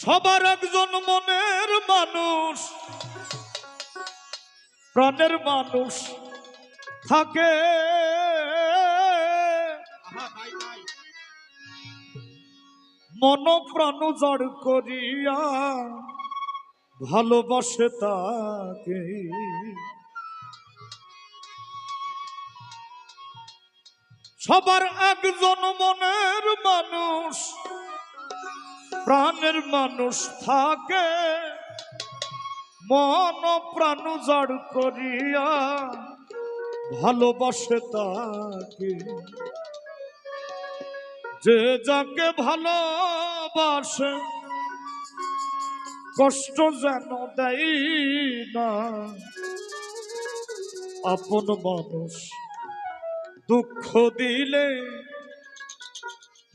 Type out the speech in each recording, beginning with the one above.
সবার একজন মনের মানুষ, প্রাণের মানুষ থাকে। মন প্রাণ জড় করিয়া ভালোবাসে তাকে। সবার একজন মনের মানুষ প্রাণের মানুষ থাকে। মন প্রাণ জড় করিয়া ভালোবাসে তাকে। যে যাকে ভালোবাসে, কষ্ট যেন দেয় না। আপন মানুষ দুঃখ দিলে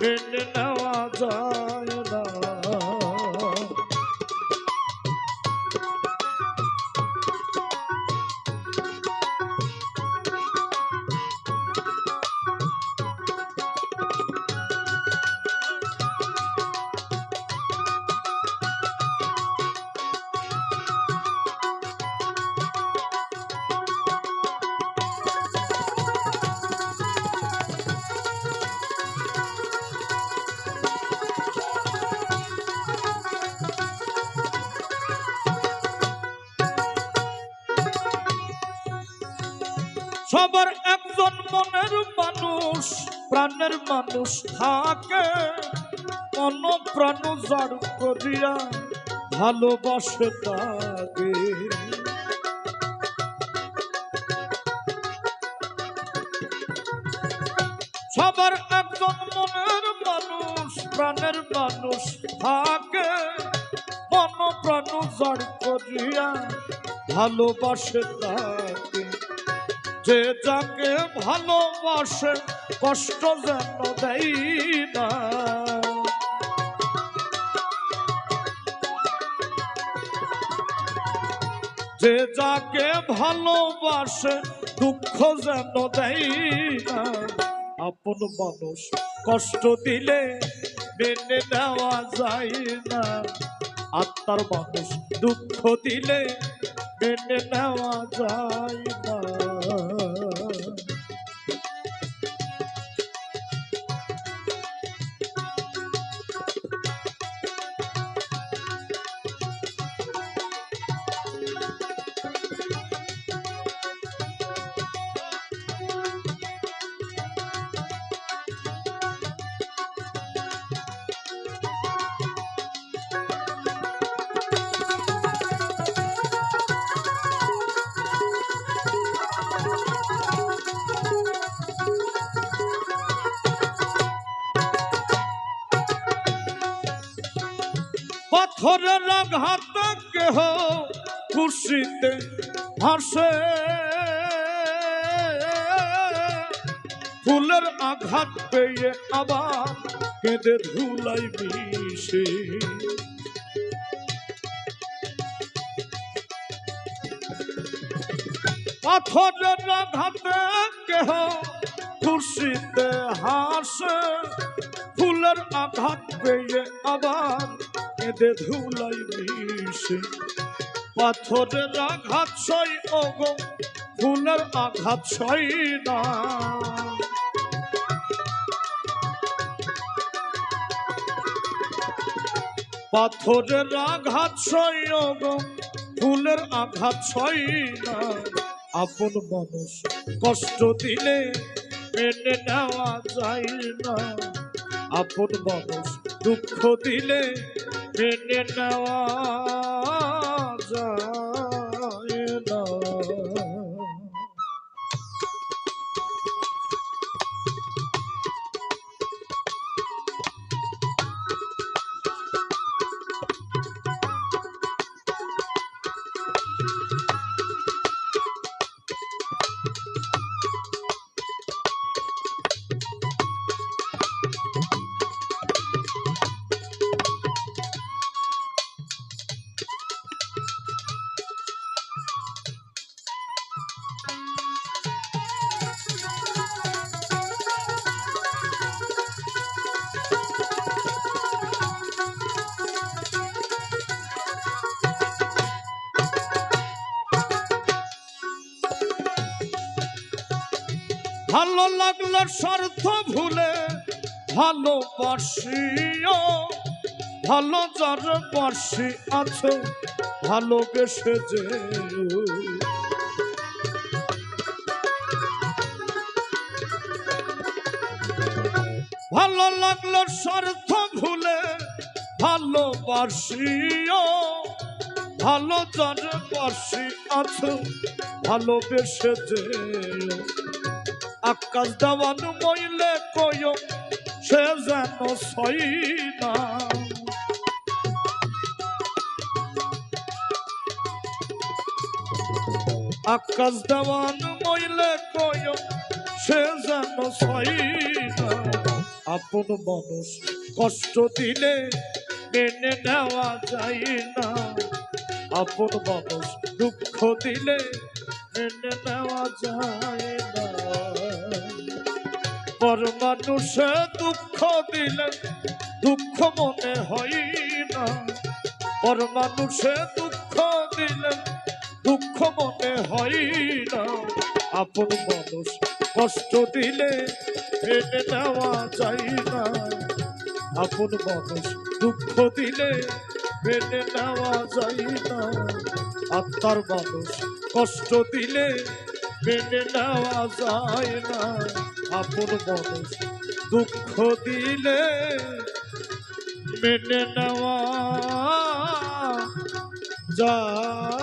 মেনে নেওয়া যায় সবার একজন মনের মানুষ, প্রাণের মানুষ থাকে। মন প্রাণ জড় করিয়া ভালোবাসে তাকে। সবার একজন মনের মানুষ, প্রাণের মানুষ থাকে। মন প্রাণ জড় করিয়া ভালোবাসে তাকে। যে যাকে ভালোবাসে, কষ্ট যেন দেয় না। যে যাকে ভালোবাসে, দুঃখ যেন দেয় না। আপন মানুষ কষ্ট দিলে মেনে নেওয়া যায় না। আত্মার মানুষ দুঃখ দিলে মেনে নেওয়া যায় না। পাথরের আঘাত কেহ খুশিতে হাসে ফুলের আঘাত পেয়ে আবার কেঁদে ধুলাই মিশে। পাথরের আঘাতে কেহ খুশিতে হাসে। ফুলের আঘাত পেয়ে আবার কেঁদে ধুলাই মিশে। পাথরের আঘাত সই, ওগো, ফুলের আঘাত সই না। পাথরের আঘাত সই, ওগো, ফুলের আঘাত সই না। আপন মানুষ কষ্ট দিলে মেনে নেওয়া যায় না। আপন মানুষ দুঃখ দিলে মেনে নেওয়া যায় ভালো লাগল স্বার্থ ভুলে, ভালোবাসিও। ভালো যার বাসি আছো, ভালোবেসে যে ভালো লাগল স্বার্থ ভুলে, ভালোবাসিও। ভালো যার বাসি আছো, ভালোবেসে যে আকাশ দেওয়ানু মইলে কয়, সে যেন সই না। আকাশ দেওয়ান মইলে কয়, সে যেন সই না। আপন মানুষ কষ্ট দিলে মেনে নেওয়া যায় না। আপন মানুষ দুঃখ দিলে মেনে নেওয়া যায় না। পর মানুষে দুঃখ দিলে, দুঃখ মনে হয় না। পর মানুষে দুঃখ দিলে, দুঃখ মনে হয় না। আপন মানুষ কষ্ট দিলে মেনে নেওয়া যায় না। আপন মানুষ দুঃখ দিলে মেনে নেওয়া যায় না। আত্মার মানুষ কষ্ট দিলে মেনে নেওয়া যায় না। আপন মানুষ দুঃখ দিলে মেনে নেওয়া যায়।